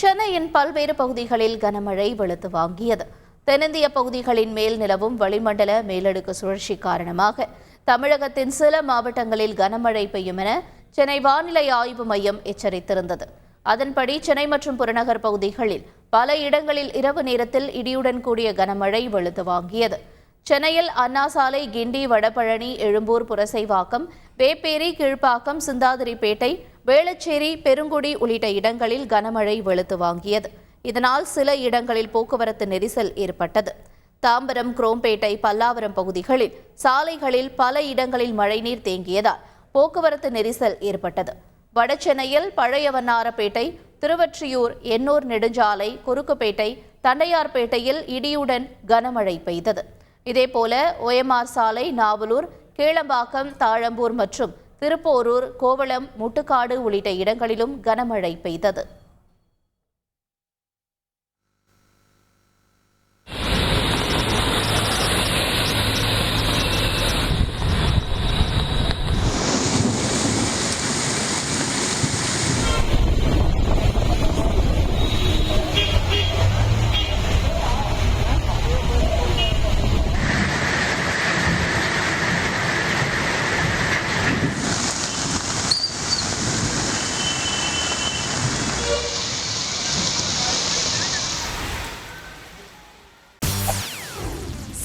சென்னையின் பல்வேறு பகுதிகளில் கனமழை வெளுத்து வாங்கியது. தென்னிந்திய பகுதிகளின் மேல் நிலவும் வளிமண்டல மேலடுக்கு சுழற்சி காரணமாக தமிழகத்தின் சில மாவட்டங்களில் கனமழை பெய்யும் என சென்னை வானிலை ஆய்வு மையம் எச்சரித்திருந்தது. அதன்படி சென்னை மற்றும் புறநகர் பகுதிகளில் பல இடங்களில் இரவு நேரத்தில் இடியுடன் கூடிய கனமழை வெளுத்து வாங்கியது. சென்னையில் அண்ணா சாலை கிண்டி வடபழனி எழும்பூர் புரசைவாக்கம் வேப்பேரி கீழ்ப்பாக்கம் சிந்தாதிரிப்பேட்டை வேளச்சேரி பெருங்குடி உள்ளிட்ட இடங்களில் கனமழை வெளுத்து வாங்கியது. இதனால் சில இடங்களில் போக்குவரத்து நெரிசல் ஏற்பட்டது. தாம்பரம் குரோம்பேட்டை பல்லாவரம் பகுதிகளில் சாலைகளில் பல இடங்களில் மழைநீர் தேங்கியதால் போக்குவரத்து நெரிசல் ஏற்பட்டது. வடசென்னையில் பழைய வண்ணாரப்பேட்டை திருவற்றியூர் எண்ணூர் நெடுஞ்சாலை குறுக்குப்பேட்டை தண்டையார்பேட்டையில் இடியுடன் கனமழை பெய்தது. இதேபோல ஓஎம்ஆர் சாலை நாவலூர் கீழம்பாக்கம் தாழம்பூர் மற்றும் திருப்போரூர் கோவளம் முட்டுக்காடு உள்ளிட்ட இடங்களிலும் கனமழை பெய்தது.